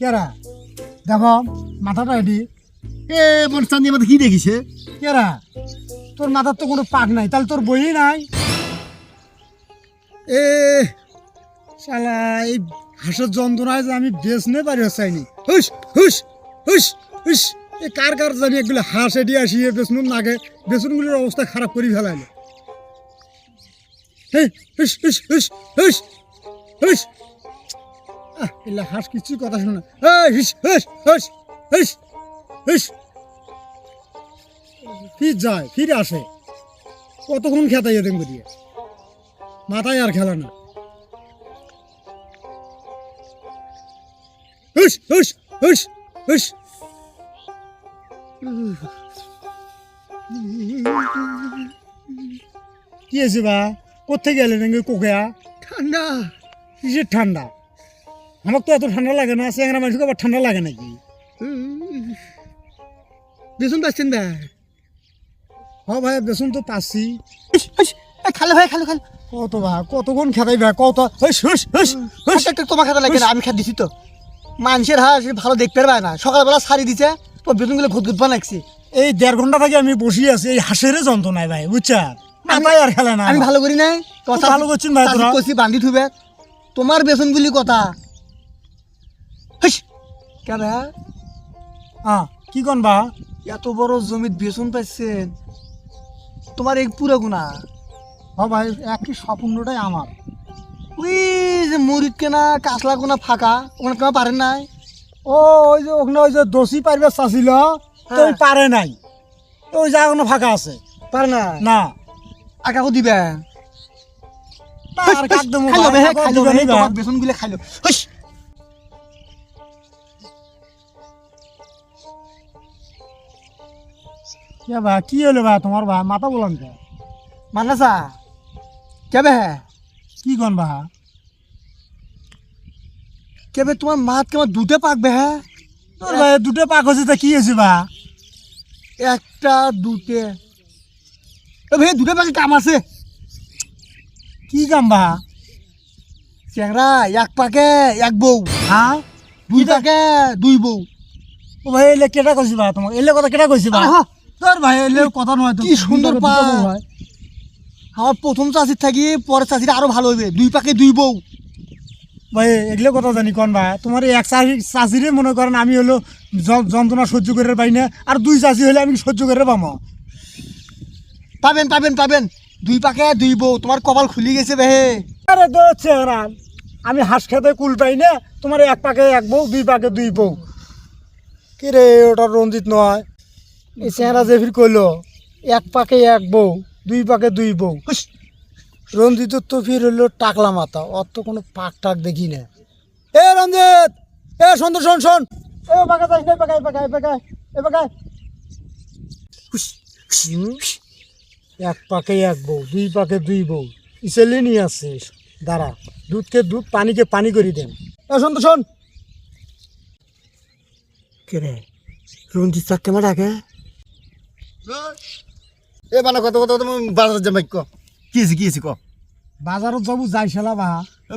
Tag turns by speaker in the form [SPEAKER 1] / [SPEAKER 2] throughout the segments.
[SPEAKER 1] কেরা? দেখো, মাথাটা এটি
[SPEAKER 2] এ, মোর চান্দি আমাদের কি দেখিছে?
[SPEAKER 1] কেরা? তোর মাথার তো কোনো পাক নাই, তাহলে তোর বই নাই। এ, শালা, এই হাঁসের যন্ত্রণায় যে আমি বেশ বেচনে পারি চাইনি হুস হুস হুস হুস এ, কার কার জানি এগুলো হাঁস এটি আসিয়ে বেচনুন নাগে বেচনগুলির অবস্থা খারাপ করে ফেলাইলো। হুস হুস হুস হুস হুস এলা হাঁস কিছুই কথা শোনে হুস হুস হুস হুস হুস। ফির যায় ফিরে আসে। কতক্ষণ খেতে যেতেন করিয়ে মাথায় আর খেলা না। হুস হুস হুস হুস। কি আছে বা? কোথেকে গেলে নাকি কোকেয়া?
[SPEAKER 2] ঠান্ডা।
[SPEAKER 1] কিসের ঠান্ডা? আমার তো এত ঠান্ডা লাগে না চেংরা মানুষকে আবার ঠান্ডা লাগে নাকি?
[SPEAKER 2] বেসন পাচ্ছেন দা
[SPEAKER 1] হ ভাই বেসন তো পাচ্ছি।
[SPEAKER 2] খালে ভাই খালে খালে।
[SPEAKER 1] কত ভা কতক্ষণ খেতাই ভাই কত?
[SPEAKER 2] তোমার খাতা লাগে না আমি খাত দিছি তো। মানুষের হাঁস ভালো দেখতে পারবে না। সকালবেলা সারি দিছে তো বেতনগুলো ঘুত ঘুত বানাইছি।
[SPEAKER 1] এই দেড় ঘণ্টা থেকে আমি বসে আছি এই হাঁসের যন্ত্রণায় ভাই বুঝছা? মাথায় আর খেলে না।
[SPEAKER 2] আমি ভালো করি নাই।
[SPEAKER 1] ভালো করছেন ভাই।
[SPEAKER 2] কষি বান্ধি থুবে। তোমার বেসনগুলি কথা।
[SPEAKER 1] হ্যাঁ কি কন বা?
[SPEAKER 2] এত বড় জমিত বেসন পাইছেন। তোমার এই পুরো গুণা।
[SPEAKER 1] হ ভাই একই স্বপ্নটাই আমার।
[SPEAKER 2] ওই যে মরিদ কেনা কাঁচলা কোনা ফাঁকা ওখানে কেউ পারেন নাই?
[SPEAKER 1] ও ওই যে ওখানে ওই যে দোষী পারবে চাছিল তো ওই
[SPEAKER 2] হ্যাঁ।
[SPEAKER 1] পারে নাই। ওই জায়গানো ফাঁকা আছে।
[SPEAKER 2] পারে না।
[SPEAKER 1] না
[SPEAKER 2] আর কাকু দিবে
[SPEAKER 1] না, আর কাক দেবো
[SPEAKER 2] খাইলো।
[SPEAKER 1] দিবে কে ভাই কি হলো ভাই তোমার ভাই মাথা বলান কে?
[SPEAKER 2] মানাসা কেবে
[SPEAKER 1] কি কন বা?
[SPEAKER 2] কেবে তোমার মাত কেমন দুটো পাকবে হ্যাঁ
[SPEAKER 1] তোর ভাই দুটো পাক হয়েছে তা কি হয়েছে বা?
[SPEAKER 2] একটা দুটে এ ভাই দুটো পাকে কাম আছে।
[SPEAKER 1] কি কাম বা?
[SPEAKER 2] চেংরা এক পাকে এক বউ।
[SPEAKER 1] হ্যাঁ
[SPEAKER 2] দুই পাকে দুই বউ।
[SPEAKER 1] ও ভাই এলে কেটা কইছি বা তোমাক এলে কথা কেটা কইছি বা?
[SPEAKER 2] আহা,
[SPEAKER 1] তোর ভাই এলে কথা নয়
[SPEAKER 2] কি সুন্দর পা। আমার প্রথম চাষির থাকি পরের চাষিটা আরও ভালো হইবে। দুই পাকে দুই বউ।
[SPEAKER 1] ভাই এগুলো কথা জানি কোন ভাই? তোমার এক চাষি চাষিরে মনে করেন আমি হলো যন্ত্রণা সহ্য করে পাই না আর দুই চাষি হলে আমি সহ্য করে পামো
[SPEAKER 2] পাবেন পাবেন পাবেন। দুই পাকে দুই বউ। তোমার কপাল খুলি গেছে বেহে
[SPEAKER 1] আরে তো চেহারা। আমি হাঁস খেতে কুল পাই না তোমার এক পাকে এক বউ দুই পাকে দুই বউ। কি রে ওটা রঞ্জিত নয়। এই চেহারা যে ফির কইলো, এক পাকে এক বউ, দুই পাকে দুই বউ রঞ্জিত তো ফির হইল টাকলা মাথা, অত কোনো পাক টাক দেখি না। এ রঞ্জিত, এ সুন্দর শোন শোন। এ পাকা যাস না পাকাই পাকাই পাকাই এ পাকাই এক পাকে এক বউ, দুই পাকে দুই বউ। ইসেলি নিয়ে আসছিস দাঁড়া, দুধকে দুধ, পানিকে পানি করে দেন। এ তো, শোন।
[SPEAKER 2] কে রে? রঞ্জিত কেমন ডাকে
[SPEAKER 3] এ মানে কত কত তুমি বাজার যাবে ক? কি আছে কি আছে ক?
[SPEAKER 1] বাজারত যাব যাই শালা বা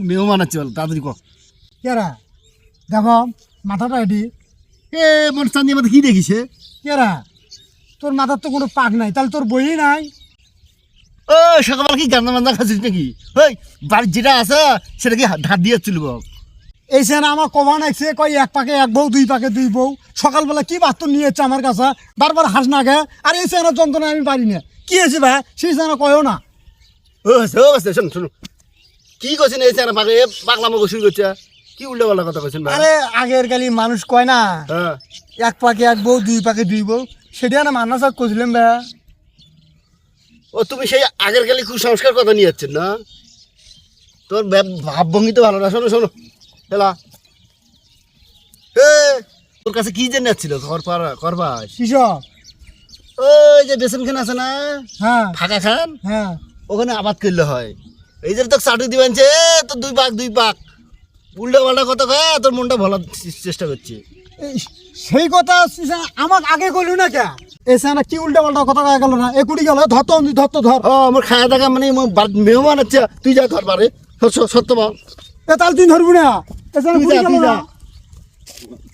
[SPEAKER 3] মেও মানাচ্ছি বল তাড়াতাড়ি ক।
[SPEAKER 1] কেরা? দেখো মাথাটা এটি
[SPEAKER 3] এ মোর চান্দি আমাদের কি দেখিছে?
[SPEAKER 1] কেরা? তোর মাথার তো কোনো পাক নাই তাহলে তোর বই নাই।
[SPEAKER 3] ও সকালবেলা কি গান্দা মান্দা খাচ্ছিস নাকি? ওই বাড়ির যেটা আছে সেটা কি ধার দিয়ে চলব
[SPEAKER 1] এই সেনা আমার কমা নাইছে কই এক পাকে এক বউ দুই পাকে দুই বউ। সকালবেলা কি বাস্তব নিয়ে যাচ্ছে আমার কাছে? বারবার হাস না গে আর এই সেনা যন্ত্রণা আমি পারি না। কি হয়েছে ভাই? সেই সেনা কয়ও না।
[SPEAKER 3] শোন শোনো। কি করছেন এই এ পাগলা? মগো শুরু করছে। কি উল্টো পাল্টা কথা করছেন ভাই?
[SPEAKER 2] আরে আগের গালি মানুষ কয় না
[SPEAKER 3] হ্যাঁ।
[SPEAKER 2] এক পাকে এক বউ দুই পাকে দুই বউ। সেটা না মান্না চাক করছিলাম বে
[SPEAKER 3] ও তুমি সেই আগের গেলে কুসংস্কার কথা নিয়ে যাচ্ছেন না? তোর ভাবভঙ্গি তো ভালো না। শোনো শোনো। হেলা। তোর কাছে কি জন্য যাচ্ছিল? ঘর পার
[SPEAKER 1] কৃষক
[SPEAKER 3] ওই যে বেসন খান আছে না?
[SPEAKER 1] হ্যাঁ।
[SPEAKER 3] ফাঁকা খান?
[SPEAKER 1] হ্যাঁ।
[SPEAKER 3] ওখানে আবাদ করলে হয়। এই যে তোকে চাটু দিবেন যে তোর দুই পাক দুই পাক। উল্টা পাল্টা কথা কয় তোর মনটা ভালো চেষ্টা করছে।
[SPEAKER 1] সেই কথা আমাকে আগে কইলু না কে? এই সেনা কি উল্টা পাল্টা কথা কয়ে গেল না? এ কুড়ি গেল ধর তো ধর তো ধর।
[SPEAKER 3] ও আমার খাওয়া দাওয়া মানে মেহমান আছে তুই যা ঘর বারে সত্য বল।
[SPEAKER 1] এ তাহলে তুই ধরবি না? 对，
[SPEAKER 3] 咱
[SPEAKER 1] 对
[SPEAKER 3] 去？